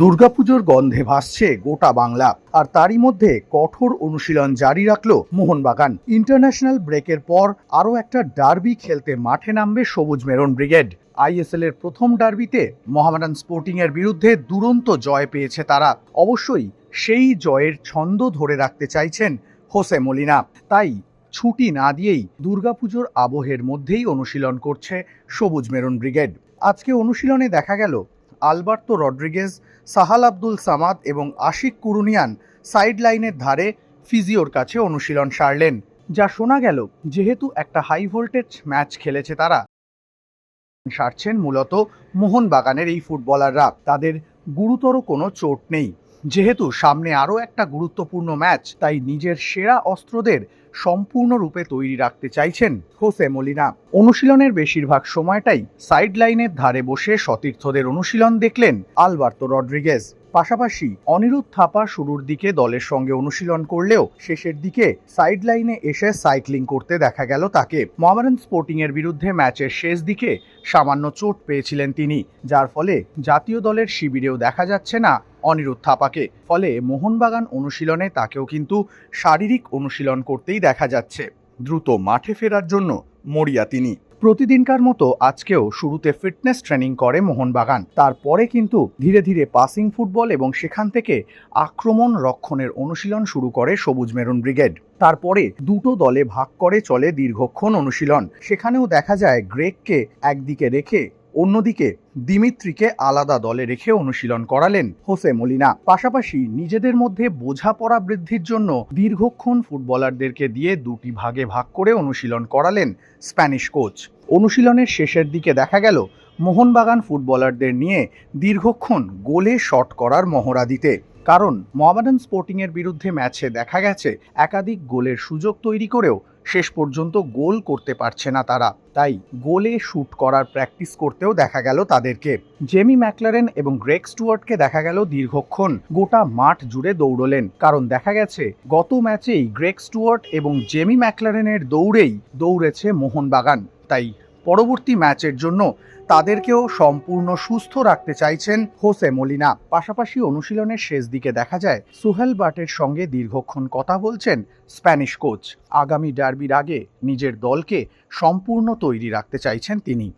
দুর্গাপুজোর গন্ধে ভাসছে গোটা বাংলা। আর তারই মধ্যে কঠোর অনুশীলন জারি রাখল মোহনবাগান। ইন্টারন্যাশনাল ব্রেকের পর আরও একটা ডার্বি খেলতে মাঠে নামবে সবুজ মেরন ব্রিগেড। আইএসএল এর প্রথম ডার্বিতে মোহামেডান স্পোর্টিং এর বিরুদ্ধে দুরন্ত জয় পেয়েছে তারা। অবশ্যই সেই জয়ের ছন্দ ধরে রাখতে চাইছেন হোসে মলিনা। তাই ছুটি না দিয়েই দুর্গাপুজোর আবহের মধ্যেই অনুশীলন করছে সবুজ মেরুন ব্রিগেড। আজকে অনুশীলনে দেখা গেল আলবার্তো রড্রিগেজ, সাহাল আব্দুল সামাদ এবং আশিক কুরুনিয়ান সাইড লাইনের ধারে ফিজিওর কাছে অনুশীলন সারলেন, যা শোনা গেল যেহেতু একটা হাই ভোল্টেজ ম্যাচ খেলেছে তারা। সারছেন মূলত মোহনবাগানের এই ফুটবলাররা। তাদের গুরুতর কোনো চোট নেই। যেহেতু সামনে আরও একটা গুরুত্বপূর্ণ ম্যাচ, তাই নিজের সেরা অস্ত্রদের সম্পূর্ণরূপে তৈরি রাখতে চাইছেন হোসে মলিনা। অনুশীলনের বেশিরভাগ সময়টাই সাইড লাইনের ধারে বসে সতীর্থদের অনুশীলন দেখলেন আলবার্তো রড্রিগেজ। পাশাপাশি অনিরুদ্ধ থাপা শুরুর দিকে দলের সঙ্গে অনুশীলন করলেও শেষের দিকে সাইড লাইনে এসে সাইক্লিং করতে দেখা গেল তাকে। মোহামেডান স্পোর্টিং এর বিরুদ্ধে ম্যাচের শেষ দিকে সামান্য চোট পেয়েছিলেন তিনি, যার ফলে জাতীয় দলের শিবিরেও দেখা যাচ্ছে না অনিরুদ্ধ থাপাকে। ফলে মোহনবাগান অনুশীলনে তাকেও কিন্তু শারীরিক অনুশীলন করতেই দেখা যাচ্ছে। দ্রুত মাঠে ফেরার জন্য মরিয়া তিনি। প্রতিদিনকার মতো আজকেও শুরুতে ফিটনেস ট্রেনিং করে মোহনবাগান। তারপরে কিন্তু ধীরে ধীরে পাসিং ফুটবল এবং সেখান থেকে আক্রমণ রক্ষণের অনুশীলন শুরু করে সবুজ মেরুন ব্রিগেড। তারপরে দুটো দলে ভাগ করে চলে দীর্ঘক্ষণ অনুশীলন। সেখানেও দেখা যায় গ্রেককে একদিকে রেখে অন্যদিকে দিমিত্রিকে আলাদা দলে রেখে অনুশীলন করালেন হোসে মলিনা। পাশাপাশি নিজেদের মধ্যে বোঝাপড়া বৃদ্ধির জন্য দীর্ঘক্ষণ ফুটবলারদেরকে দিয়ে দুটি ভাগে ভাগ করে অনুশীলন করালেন স্প্যানিশ কোচ। অনুশীলনের শেষের দিকে দেখা গেল মোহনবাগান ফুটবলারদের নিয়ে দীর্ঘক্ষণ গোলে শট করার মহড়া দিতে। কারণ মোহামেডান স্পোর্টিংয়ের বিরুদ্ধে ম্যাচে দেখা গেছে একাধিক গোলের সুযোগ তৈরি করেও শেষ পর্যন্ত গোল করতে পারছে না তারা। তাই গোলে শ্যুট করার প্র্যাকটিস করতেও দেখা গেল তাদেরকে। জেমি ম্যাকলারেন এবং গ্রেক স্টুয়ার্টকে দেখা গেল দীর্ঘক্ষণ গোটা মাঠ জুড়ে দৌড়লেন। কারণ দেখা গেছে, গত ম্যাচেই গ্রেক স্টুয়ার্ট এবং জেমি ম্যাকলারেনের দৌড়েই দৌড়েছে মোহনবাগান। তাই পরবর্তী ম্যাচের জন্য তাদেরকেও সম্পূর্ণ সুস্থ রাখতে চাইছেন হোসে মলিনা। পাশাপাশি অনুশীলনের শেষ দিকে দেখা যায়, সুহেল বাটের সঙ্গে দীর্ঘক্ষণ কথা বলছেন স্প্যানিশ কোচ। আগামী ডার্বির আগে নিজের দলকে সম্পূর্ণ তৈরি রাখতে চাইছেন তিনি।